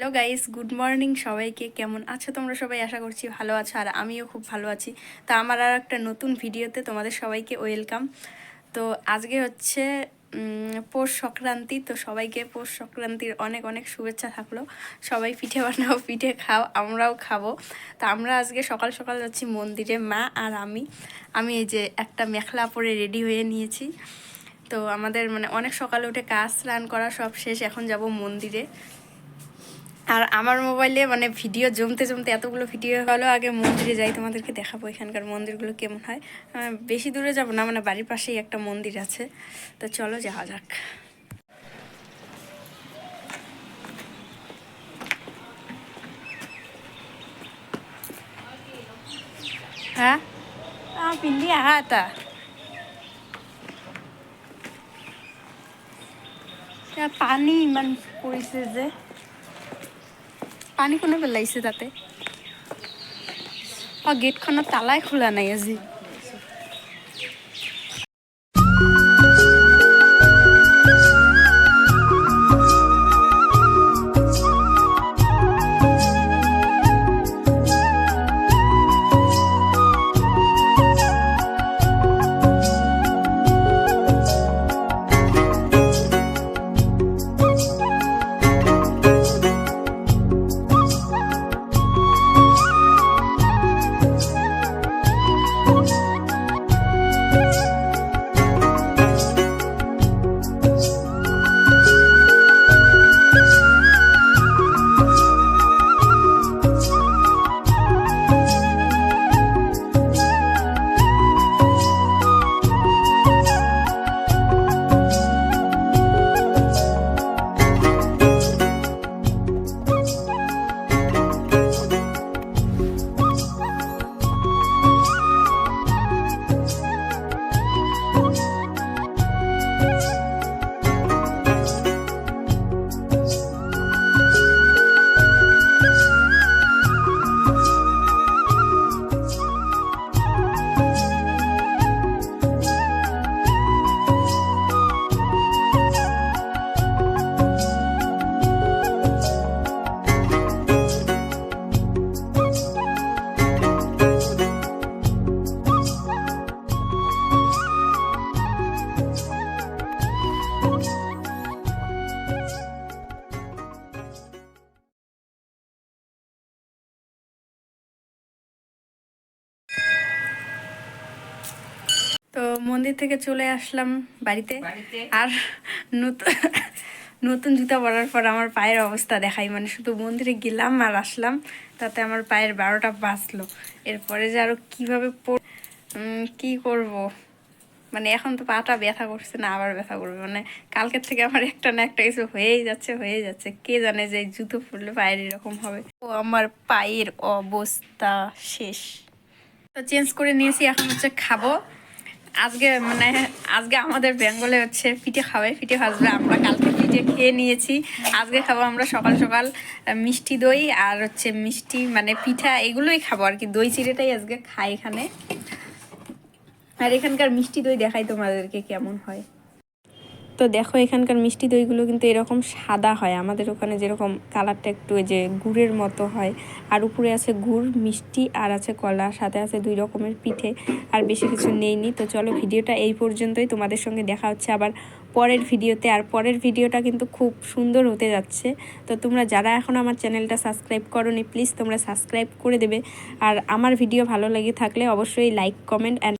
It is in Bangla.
হ্যালো গাইস গুড মর্নিং সবাইকে কেমন আছো তোমরা সবাই? আশা করছি ভালো আছো আর আমিও খুব ভালো আছি। তা আমার আর একটা নতুন ভিডিওতে তোমাদের সবাইকে ওয়েলকাম। তো আজকে হচ্ছে পৌষ সংক্রান্তি। তো সবাইকে পৌষ সংক্রান্তির অনেক অনেক শুভেচ্ছা থাকল। সবাই পিঠে বানাও, পিঠে খাও, আমরাও খাব। তা আমরা আজকে সকাল সকাল যাচ্ছি মন্দিরে, মা আর আমি। আমি এই যে একটা মেখলা পরে রেডি হয়ে নিয়েছি। তো আমাদের মানে অনেক সকালে উঠে কাজ স্নান করা সব শেষ। এখন যাব মন্দিরে। আর আমার মোবাইলে মানে ভিডিও জমতে জমতে এতগুলো ভিডিও হলো, আগে মন্দিরে যাই, তোমাদেরকে দেখাবো এখানকার মন্দিরগুলো কেমন হয়। বেশি দূরে যাব না মানে বাড়ির পাশেই একটা মন্দির আছে। তো চলো যাওয়া যাক। হ্যাঁ? পিন্ডি আহা পানী ইমান পৰিছে যে। পানী কোনে পেলাইছে তাতে? অঁ গেটখনত তালাই খোলা নাই আজি। তো মন্দির থেকে চলে আসলাম বাড়িতে? আর নতুন নতুন জুতা পরার পর আমার পায়ের অবস্থা দেখাই। মানে শুধু মন্দিরে গেলাম আর আসলাম তাতে আমার পায়ের বারোটা বাঁচলো এরপরে যে আরও কীভাবে কি করব? মানে এখন তো পাটা ব্যথা করছে না আবার ব্যথা করবে। মানে কালকের থেকে আমার একটা না একটা কিছু হয়েই যাচ্ছে হয়েই যাচ্ছে। কে জানে যে জুতো পরলে পায়ের এরকম হবে। ও আমার পায়ের অবস্থা শেষ। তো চেঞ্জ করে নিয়েছি এখন হচ্ছে খাব। আজকে মানে আজকে আমাদের বেঙ্গলে হচ্ছে পিঠে খাওয়াই পিঠে ভাজবে। আমরা কালকে পিঠে খেয়ে নিয়েছি। আজকে খাব আমরা সকাল সকাল মিষ্টি দই আর হচ্ছে মিষ্টি মানে পিঠা, এগুলোই খাব আর কি। দই চিড়েটাই আজকে খাই এখানে। আর এখানকার মিষ্টি দই দেখাই তোমাদেরকে কেমন হয়। তো দেখো এখানকার মিষ্টি দইগুলো কিন্তু এরকম সাদা হয়। আমাদের ওখানে যেরকম কালারটা একটু ওই যে গুড়ের মতো হয়। আর উপরে আছে গুড়, মিষ্টি আর আছে কলা, সাথে আছে দুই রকমের পিঠে, আর বেশি কিছু নেইনি তো চলো ভিডিওটা এই পর্যন্তই, তোমাদের সঙ্গে দেখা হচ্ছে আবার পরের ভিডিওতে। আর পরের ভিডিওটা কিন্তু খুব সুন্দর হতে যাচ্ছে। তো তোমরা যারা এখন আমার চ্যানেলটা সাবস্ক্রাইব করোনি, প্লিজ তোমরা সাবস্ক্রাইব করে দেবে। আর আমার ভিডিও ভালো লেগে থাকলে অবশ্যই লাইক, কমেন্ট অ্যান্ড